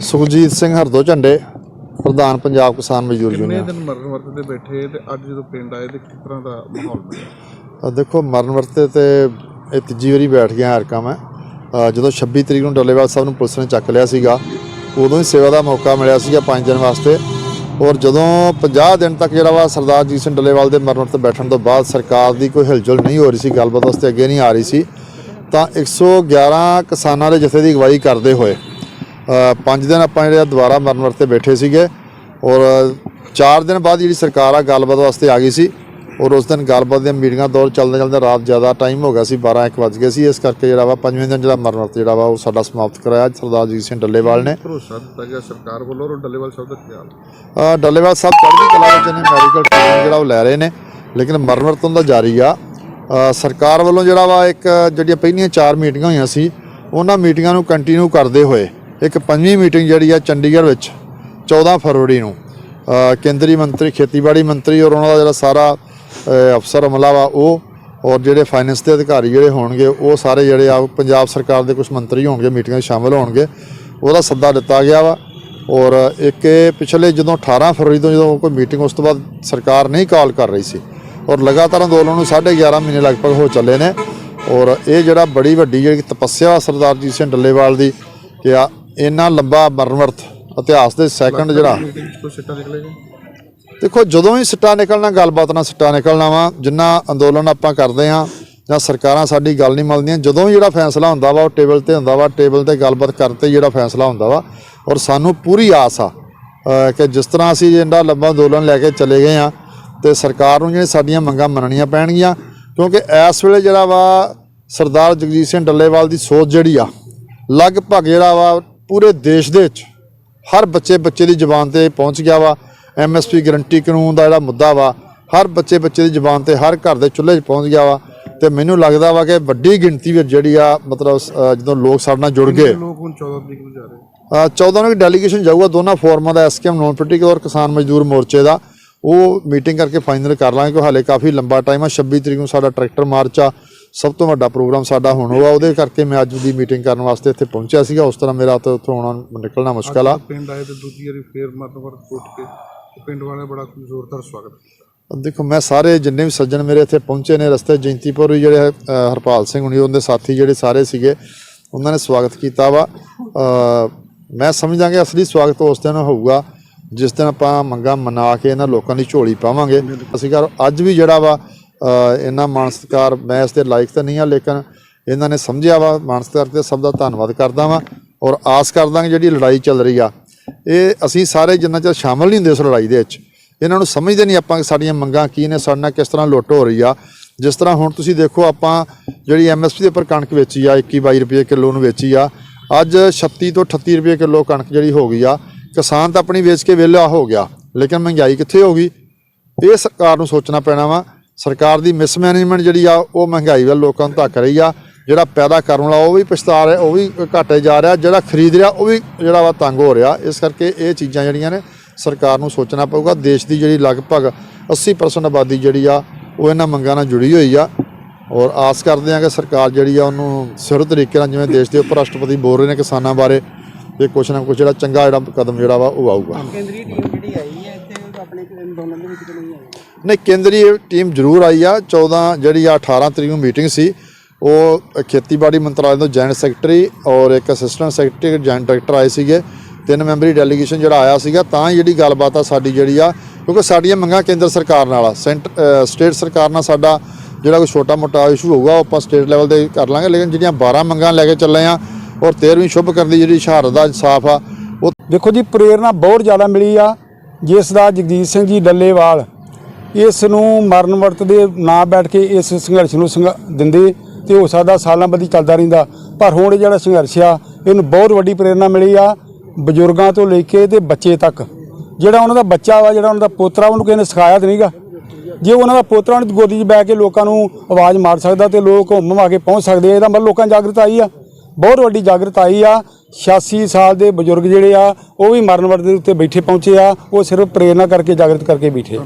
ਸੁਖਜੀਤ ਸਿੰਘ ਹਰਦੋ ਝੰਡੇ ਪ੍ਰਧਾਨ ਪੰਜਾਬ ਕਿਸਾਨ ਮਜ਼ਦੂਰ ਕਿੰਨੇ ਯੂਨੀਅਨ। ਦਿਨ ਮਰਨ ਵਰਤ ਤੇ ਬੈਠੇ ਤੇ ਅੱਜ ਜਦੋਂ ਪਿੰਡ ਆਏ ਤੇ ਕਿਸ ਤਰ੍ਹਾਂ ਦਾ ਮਾਹੌਲ ਬਣਿਆ? ਅ ਦੇਖੋ ਮਰਨ ਵਰਤੇ ਤੇ ਇਹ ਤੀਜੀ ਵਾਰੀ ਬੈਠ ਗਿਆ ਹਰਕਾ ਮੈਂ ਅ ਜਦੋਂ 26 ਤਰੀਕ ਨੂੰ ਡੱਲੇਵਾਲ ਸਾਹਿਬ ਨੂੰ ਪੁਲਿਸ ਨੇ ਚੱਕ ਲਿਆ ਸੀਗਾ ਉਦੋਂ ਹੀ ਸੇਵਾ ਦਾ ਮੌਕਾ ਮਿਲਿਆ ਸੀਗਾ 5 ਦਿਨ ਵਾਸਤੇ। ਔਰ ਜਦੋਂ 50 ਦਿਨ ਤੱਕ ਜਿਹੜਾ ਵਾ ਸਰਦਾਰ ਜੀਤ ਸਿੰਘ ਡੱਲੇਵਾਲ ਦੇ ਮਰਨ ਤੇ ਬੈਠਣ ਤੋਂ ਬਾਅਦ ਸਰਕਾਰ ਦੀ ਕੋਈ ਹਿਲਜੁਲ ਨਹੀਂ ਹੋ ਰਹੀ ਸੀ ਗੱਲਬਾਤ ਵਾਸਤੇ ਅੱਗੇ ਨਹੀਂ ਆ ਰਹੀ ਸੀ ਤਾਂ 111 ਕਿਸਾਨਾਂ ਦੇ ਜਥੇ ਦੀ ਅਗਵਾਈ ਕਰਦੇ ਹੋਏ ਪੰਜ ਦਿਨ ਆਪਾਂ ਜਿਹੜੇ ਦੁਬਾਰਾ ਮਰਨ ਵਰਤੇ ਬੈਠੇ ਸੀਗੇ ਔਰ 4 ਦਿਨ ਬਾਅਦ ਜਿਹੜੀ ਸਰਕਾਰ ਆ ਗੱਲਬਾਤ ਵਾਸਤੇ ਆ ਗਈ ਸੀ ਔਰ ਉਸ ਦਿਨ ਗੱਲਬਾਤ ਦੀਆਂ ਮੀਟਿੰਗਾਂ ਦੌਰ ਚੱਲਦੇ ਚੱਲਦੇ ਰਾਤ ਜ਼ਿਆਦਾ ਟਾਈਮ ਹੋ ਗਿਆ ਸੀ 12 1 ਵੱਜ ਗਏ ਸੀ। ਇਸ ਕਰਕੇ ਜਿਹੜਾ ਵਾ ਪੰਜਵੇਂ ਦਿਨ ਜਿਹੜਾ ਮਰਨ ਵਰਤ ਜਿਹੜਾ ਵਾ ਉਹ ਸਾਡਾ ਸਮਾਪਤ ਕਰਾਇਆ। ਸਰਦਾਰ ਜੀਤ ਸਿੰਘ ਡੱਲੇਵਾਲ ਨੇ। ਭਰੋਸਾ ਦਿੱਤਾ ਗਿਆ ਸਰਕਾਰ ਵੱਲੋਂ ਔਰ ਡੱਲੇਵਾਲ ਸਾਹਿਬ ਦਾ ਖਿਆਲ ਡੱਲੇਵਾਲ ਸਾਹਿਬ ਚੜ੍ਹਦੀ ਕਲਾ ਵਿੱਚ ਨੇ ਮੈਡੀਕਲ ਟ੍ਰੀਟਮੈਂਟ ਜਿਹੜਾ ਉਹ ਲੈ ਰਹੇ ਨੇ ਲੇਕਿਨ ਮਰਨ ਵਰਤ ਉਹਨਾਂ ਦਾ ਜਾਰੀ ਆ। ਸਰਕਾਰ ਵੱਲੋਂ ਜਿਹੜਾ ਵਾ ਇੱਕ ਜਿਹੜੀਆਂ ਪਹਿਲੀਆਂ ਚਾਰ ਮੀਟਿੰਗਾਂ ਹੋਈਆਂ ਸੀ ਉਹਨਾਂ ਮੀਟਿੰਗਾਂ ਨੂੰ ਕੰਟੀਨਿਊ ਕਰਦੇ ਹੋਏ ਇੱਕ ਪੰਜਵੀਂ ਮੀਟਿੰਗ ਜਿਹੜੀ ਆ ਚੰਡੀਗੜ੍ਹ ਵਿੱਚ 14 ਫਰਵਰੀ ਨੂੰ। ਕੇਂਦਰੀ ਮੰਤਰੀ, ਖੇਤੀਬਾੜੀ ਮੰਤਰੀ ਔਰ ਉਹਨਾਂ ਦਾ ਜਿਹੜਾ ਸਾਰਾ ਅਫਸਰ ਅਮਲਾ ਵਾ ਉਹ, ਔਰ ਜਿਹੜੇ ਫਾਈਨੈਂਸ ਦੇ ਅਧਿਕਾਰੀ ਜਿਹੜੇ ਹੋਣਗੇ, ਉਹ ਸਾਰੇ ਜਿਹੜੇ ਆ ਪੰਜਾਬ ਸਰਕਾਰ ਦੇ ਕੁਝ ਮੰਤਰੀ ਹੋਣਗੇ, ਮੀਟਿੰਗਾਂ 'ਚ ਸ਼ਾਮਲ ਹੋਣਗੇ। ਉਹਦਾ ਸੱਦਾ ਦਿੱਤਾ ਗਿਆ ਵਾ। ਔਰ ਇੱਕ ਇਹ ਪਿਛਲੇ ਜਦੋਂ 18 ਫਰਵਰੀ ਤੋਂ ਜਦੋਂ ਕੋਈ ਮੀਟਿੰਗ ਉਸ ਤੋਂ ਬਾਅਦ ਸਰਕਾਰ ਨਹੀਂ ਕਾਲ ਕਰ ਰਹੀ ਸੀ, ਔਰ ਲਗਾਤਾਰ ਅੰਦੋਲਨ ਨੂੰ 11.5 ਮਹੀਨੇ ਲਗਭਗ ਹੋ ਚੱਲੇ ਨੇ, ਔਰ ਇਹ ਜਿਹੜਾ ਬੜੀ ਵੱਡੀ ਜਿਹੜੀ ਤਪੱਸਿਆ ਵਾ ਸਰਦਾਰ ਜੀਤ ਸਿੰਘ ਡੱਲੇਵਾਲ ਦੀ, ਕਿ ਆ ਇੰਨਾ ਲੰਬਾ ਮਰਨਵਰਤ ਇਤਿਹਾਸ ਦੇ ਸੈਕੰਡ ਜਿਹੜਾ। ਦੇਖੋ ਜਦੋਂ ਵੀ ਸਿੱਟਾ ਨਿਕਲਣਾ ਗੱਲਬਾਤ ਨਾਲ ਸਿੱਟਾ ਨਿਕਲਣਾ ਵਾ ਜਿੰਨਾ ਅੰਦੋਲਨ ਆਪਾਂ ਕਰਦੇ ਆ ਜਾਂ ਸਰਕਾਰਾਂ ਸਾਡੀ ਗੱਲ ਨਹੀਂ ਮੰਨਦੀਆਂ ਜਦੋਂ ਵੀ ਜਿਹੜਾ ਫੈਸਲਾ ਹੁੰਦਾ ਵਾ ਉਹ ਟੇਬਲ ਤੇ ਹੁੰਦਾ ਵਾ ਟੇਬਲ ਤੇ ਗੱਲਬਾਤ ਕਰਤੇ ਜਿਹੜਾ ਫੈਸਲਾ ਹੁੰਦਾ ਵਾ ਔਰ ਸਾਨੂੰ ਪੂਰੀ ਆਸ ਆ ਕਿ ਜਿਸ ਤਰ੍ਹਾਂ ਅਸੀਂ ਜਿਹੜਾ ਲੰਬਾ ਅੰਦੋਲਨ ਲੈ ਕੇ ਚਲੇ ਗਏ ਆ ਤੇ ਸਰਕਾਰ ਨੂੰ ਜਿਹੜੀਆਂ ਸਾਡੀਆਂ ਮੰਗਾਂ ਮੰਨਣੀਆਂ ਪੈਣਗੀਆਂ ਕਿਉਂਕਿ ਇਸ ਵੇਲੇ ਜਿਹੜਾ ਵਾ ਸਰਦਾਰ ਜਗਜੀਤ ਸਿੰਘ ਡੱਲੇਵਾਲ ਦੀ ਸੋਚ ਜਿਹੜੀ ਆ ਲਗਭਗ ਜਿਹੜਾ ਵਾ ਪੂਰੇ ਦੇਸ਼ ਦੇ ਵਿੱਚ ਹਰ ਬੱਚੇ ਬੱਚੇ ਦੀ ਜ਼ੁਬਾਨ ਤੇ ਪਹੁੰਚ ਗਿਆ ਵਾ। ਐਮਐਸਪੀ ਗਰੰਟੀ ਕਾਨੂੰਨ ਦਾ ਜਿਹੜਾ ਮੁੱਦਾ ਵਾ ਹਰ ਬੱਚੇ ਬੱਚੇ ਦੀ ਜ਼ੁਬਾਨ ਤੇ ਹਰ ਘਰ ਦੇ ਚੁੱਲ੍ਹੇ 'ਚ ਪਹੁੰਚ ਗਿਆ ਵਾ। ਤੇ ਮੈਨੂੰ ਲੱਗਦਾ ਵਾ ਕਿ ਵੱਡੀ ਗਿਣਤੀ ਵਿੱਚ ਜਿਹੜੀ ਆ ਮਤਲਬ ਜਦੋਂ ਲੋਕ ਸਾਡੇ ਨਾਲ ਜੁੜ ਗਏ। ਲੋਕ ਹੁਣ 14 ਤਰੀਕ ਨੂੰ ਜਾ ਰਹੇ ਅ, 14 ਨੂੰ ਡੈਲੀਗੇਸ਼ਨ ਜਾਊਗਾ ਦੋਨਾਂ ਫੋਰਮਾਂ ਦਾ ਐਸਕੇਐਮ ਨੌਨ ਪੋਲੀਟੀਕਲ ਔਰ ਕਿਸਾਨ ਮਜ਼ਦੂਰ ਮੋਰਚੇ ਦਾ। ਉਹ ਮੀਟਿੰਗ ਕਰਕੇ ਫਾਈਨਲ ਕਰ ਲਾਂਗੇ ਕਿ ਹਾਲੇ ਕਾਫੀ ਲੰਬਾ ਟਾਈਮ ਆ। 26 ਤਰੀਕ ਨੂੰ ਸਾਡਾ ਟਰੈਕਟਰ ਮਾਰਚ ਆ। ਸਭ ਤੋਂ ਵੱਡਾ ਪ੍ਰੋਗਰਾਮ ਸਾਡਾ ਹੁਣ ਹੋਆ ਉਹਦੇ ਕਰਕੇ ਮੈਂ ਅੱਜ ਦੀ ਮੀਟਿੰਗ ਕਰਨ ਵਾਸਤੇ ਇੱਥੇ ਪਹੁੰਚਿਆ ਸੀਗਾ। ਉਸ ਤਰ੍ਹਾਂ ਮੇਰਾ ਤਾਂ ਉੱਥੋਂ ਆਉਣਾ ਨਿਕਲਣਾ ਮੁਸ਼ਕਲ ਆ। ਪਿੰਡ ਆਏ ਤੇ ਦੂਜੀ ਵਾਰੀ ਫੇਰ ਮਰਨ ਵਰਤ ਉੱਠ ਕੇ ਪਿੰਡ ਵਾਲਿਆਂ ਬੜਾ ਜ਼ੋਰਦਾਰ ਸਵਾਗਤ ਕੀਤਾ। ਦੇਖੋ ਮੈਂ ਸਾਰੇ ਜਿੰਨੇ ਵੀ ਸੱਜਣ ਮੇਰੇ ਇੱਥੇ ਪਹੁੰਚੇ ਨੇ ਰਸਤੇ ਜੈਂਤੀਪੁਰ ਜਿਹੜੇ ਹਰਪਾਲ ਸਿੰਘ ਹੁਣੀ ਉਹਦੇ ਸਾਥੀ ਜਿਹੜੇ ਸਾਰੇ ਸੀਗੇ ਉਹਨਾਂ ਨੇ ਸਵਾਗਤ ਕੀਤਾ ਵਾ। ਮੈਂ ਸਮਝਦਾ ਕਿ ਅਸਲੀ ਸਵਾਗਤ ਉਸ ਦਿਨ ਹੋਊਗਾ ਜਿਸ ਦਿਨ ਆਪਾਂ ਮੰਗਾਂ ਮਨਾ ਕੇ ਇਹਨਾਂ ਲੋਕਾਂ ਦੀ ਝੋਲੀ ਪਾਵਾਂਗੇ। ਅਸੀਂ ਕਰ ਅੱਜ ਵੀ ਜਿਹੜਾ ਵਾ ਇੰਨਾ ਇਹਨਾਂ ਮਾਣ ਸਤਿਕਾਰ ਮੈਂ ਇਸ ਦੇ ਲਾਇਕ ਤਾਂ ਨਹੀਂ ਆ, ਲੇਕਿਨ ਇਹਨਾਂ ਨੇ ਸਮਝਿਆ ਵਾ ਮਾਣ ਸਤਿਕਾਰ ਤੇ ਸਭ ਦਾ ਧੰਨਵਾਦ ਕਰਦਾ ਵਾਂ ਔਰ ਆਸ ਕਰਦਾ ਕਿ ਜਿਹੜੀ ਲੜਾਈ ਚੱਲ ਰਹੀ ਆ, ਇਹ ਅਸੀਂ ਸਾਰੇ ਜਿੰਨਾ ਚਿਰ ਸ਼ਾਮਲ ਨਹੀਂ ਹੁੰਦੇ ਉਸ ਲੜਾਈ ਦੇ ਵਿੱਚ, ਇਹਨਾਂ ਨੂੰ ਸਮਝਦੇ ਨਹੀਂ ਆਪਾਂ ਕਿ ਸਾਡੀਆਂ ਮੰਗਾਂ ਕੀ ਨੇ, ਸਾਡੇ ਨਾਲ ਕਿਸ ਤਰ੍ਹਾਂ ਲੁੱਟ ਹੋ ਰਹੀ ਆ, ਜਿਸ ਤਰ੍ਹਾਂ ਹੁਣ ਤੁਸੀਂ ਦੇਖੋ ਆਪਾਂ ਜਿਹੜੀ ਐਮਐਸਪੀ ਦੇ ਉੱਪਰ ਕਣਕ ਵੇਚੀ ਆ 21 22 ਰੁਪਏ ਕਿਲੋ ਨੂੰ ਵੇਚੀ ਆ, ਅੱਜ 36 ਤੋਂ 38 ਰੁਪਏ ਕਿਲੋ ਕਣਕ ਜਿਹੜੀ ਹੋ ਗਈ ਆ, ਕਿਸਾਨ ਤਾਂ ਆਪਣੀ ਵੇਚ ਕੇ ਵਿਹਲਾ ਹੋ ਗਿਆ, ਲੇਕਿਨ ਮਹਿੰਗਾਈ ਕਿੱਥੇ ਹੋ ਗਈ, ਇਹ ਸਰਕਾਰ ਨੂੰ ਸੋਚਣਾ ਪੈਣਾ ਵਾ ਸਰਕਾਰ ਦੀ ਮਿਸਮੈਨੇਜਮੈਂਟ ਜਿਹੜੀ ਆ, ਉਹ ਮਹਿੰਗਾਈ ਵੱਲ ਲੋਕਾਂ ਨੂੰ ਧੱਕ ਰਹੀ ਆ। ਜਿਹੜਾ ਪੈਦਾ ਕਰਨ ਵਾਲਾ, ਉਹ ਵੀ ਪਛਤਾ ਰਿਹਾ, ਉਹ ਵੀ ਘਾਟੇ ਜਾ ਰਿਹਾ। ਜਿਹੜਾ ਖਰੀਦ ਰਿਹਾ, ਉਹ ਵੀ ਜਿਹੜਾ ਵਾ ਤੰਗ ਹੋ ਰਿਹਾ। ਇਸ ਕਰਕੇ ਇਹ ਚੀਜ਼ਾਂ ਜਿਹੜੀਆਂ ਨੇ, ਸਰਕਾਰ ਨੂੰ ਸੋਚਣਾ ਪਊਗਾ। ਦੇਸ਼ ਦੀ ਜਿਹੜੀ ਲਗਭਗ 80% ਆਬਾਦੀ ਜਿਹੜੀ ਆ, ਉਹ ਇਹਨਾਂ ਮੰਗਾਂ ਨਾਲ ਜੁੜੀ ਹੋਈ ਆ। ਔਰ ਆਸ ਕਰਦੇ ਹਾਂ ਕਿ ਸਰਕਾਰ ਜਿਹੜੀ ਆ, ਉਹਨੂੰ ਸਿਰ ਤਰੀਕੇ ਨਾਲ, ਜਿਵੇਂ ਦੇਸ਼ ਦੇ ਉਪ ਰਾਸ਼ਟਰਪਤੀ ਬੋਲ ਰਹੇ ਨੇ ਕਿਸਾਨਾਂ ਬਾਰੇ, ਇਹ ਕੁਛ ਨਾ ਕੁਛ ਜਿਹੜਾ ਚੰਗਾ ਜਿਹੜਾ ਕਦਮ ਜਿਹੜਾ ਵਾ, ਉਹ ਆਊਗਾ। ਕੇਂਦਰੀ ਟੀਮ ਜਿਹੜੀ ਆਈ ਹੈ, ਇੱਥੇ ਉਹ ਆਪਣੇ ਅੰਦੋਲਨ ਦੇ ਵਿੱਚ ਕਿ ਨਹੀਂ ਕੇਂਦਰੀ ਟੀਮ ਜ਼ਰੂਰ ਆਈ ਆ। 14 ਜਿਹੜੀ ਆ 18 ਤਰੀਕ ਨੂੰ ਮੀਟਿੰਗ ਸੀ। ਉਹ ਖੇਤੀਬਾੜੀ ਮੰਤਰਾਲੇ ਤੋਂ ਜੁਆਇੰਟ ਸੈਕਟਰੀ ਔਰ ਇੱਕ ਅਸਿਸਟੈਂਟ ਸੈਕਟਰੀ ਜੁਆਇੰਟ ਡਾਇਰੈਕਟਰ ਆਏ ਸੀਗੇ। ਤਿੰਨ ਮੈਂਬਰੀ ਡੈਲੀਗੇਸ਼ਨ ਜਿਹੜਾ ਆਇਆ ਸੀਗਾ ਤਾਂ ਹੀ ਜਿਹੜੀ ਗੱਲਬਾਤ ਆ ਸਾਡੀ ਜਿਹੜੀ ਆ ਕਿਉਂਕਿ ਸਾਡੀਆਂ ਮੰਗਾਂ ਕੇਂਦਰ ਸਰਕਾਰ ਨਾਲ ਆ। ਸੈਂਟ ਅ, ਸਟੇਟ ਸਰਕਾਰ ਨਾਲ ਸਾਡਾ ਜਿਹੜਾ ਕੋਈ ਛੋਟਾ ਮੋਟਾ ਇਸ਼ੂ ਹੋਊਗਾ ਉਹ ਆਪਾਂ ਸਟੇਟ ਲੈਵਲ ਤੇ ਕਰ ਲਾਂਗੇ। ਲੇਕਿਨ ਜਿਹੜੀਆਂ 12 ਮੰਗਾਂ ਲੈ ਕੇ ਚੱਲੇ ਆ ਔਰ 13ਵੀਂ ਸ਼ੁਭ ਕਰਨ ਦੀ ਜਿਹੜੀ ਸ਼ਹਾਦਤ ਦਾ ਇਨਸਾਫ ਆ ਉਹ ਦੇਖੋ ਜੀ ਪ੍ਰੇਰਣਾ ਬਹੁਤ ਜ਼ਿਆਦਾ ਮਿਲੀ ਆ। ਜਿਸ ਦਾ ਜਗਦੀਸ਼ ਸਿੰਘ ਜੀ ਡੱਲੇਵਾਲ ਇਸ ਨੂੰ ਮਰਨ ਵਰਤ ਦੇ ਨਾ ਬੈਠ ਕੇ ਇਸ ਸੰਘਰਸ਼ ਨੂੰ ਸੰਘ- ਦਿੰਦੇ ਤੇ ਹੋ ਸਕਦਾ ਸਾਲਾਂ ਬੱਧੀ ਚੱਲਦਾ ਰਹਿੰਦਾ। ਪਰ ਹੁਣ ਇਹ ਜਿਹੜਾ ਸੰਘਰਸ਼ ਆ, ਇਹਨੂੰ ਬਹੁਤ ਵੱਡੀ ਪ੍ਰੇਰਣਾ ਮਿਲੀ ਆ ਬਜ਼ੁਰਗਾਂ ਤੋਂ ਲੈ ਕੇ ਤੇ ਬੱਚੇ ਤੱਕ। ਜਿਹੜਾ ਉਹਨਾਂ ਦਾ ਬੱਚਾ ਵਾ, ਜਿਹੜਾ ਉਹਨਾਂ ਦਾ ਪੋਤਰਾ, ਉਹਨੂੰ ਕਿਸੇ ਨੇ ਸਿਖਾਇਆ ਤੇ ਨਹੀਂਗਾ। ਜੇ ਉਹਨਾਂ ਦਾ ਪੋਤਰਾ ਉਹਨੂੰ ਗੋਦੀ 'ਚ ਬੈ ਕੇ ਲੋਕਾਂ ਨੂੰ ਆਵਾਜ਼ ਮਾਰ ਸਕਦਾ ਤੇ ਲੋਕ ਹੁੰਮ ਆ ਕੇ ਪਹੁੰਚ ਸਕਦੇ ਆ, ਇਹਦਾ ਮਤਲਬ ਲੋਕਾਂ 'ਚ ਜਾਗਰਤ ਆਈ ਆ। ਬਹੁਤ ਵੱਡੀ ਜਾਗਰਤ ਆਈ ਆ। 86 ਸਾਲ ਦੇ ਬਜ਼ੁਰਗ ਜਿਹੜੇ ਆ, ਉਹ ਵੀ ਮਰਨ ਵਰਤ ਦੇ ਉੱਤੇ ਬੈਠੇ ਪਹੁੰਚੇ ਆ। ਉਹ ਸਿਰਫ ਪ੍ਰੇਰਨਾ ਕਰਕੇ ਜਾਗਰਤ ਕਰਕੇ ਬੈਠੇ ਆ।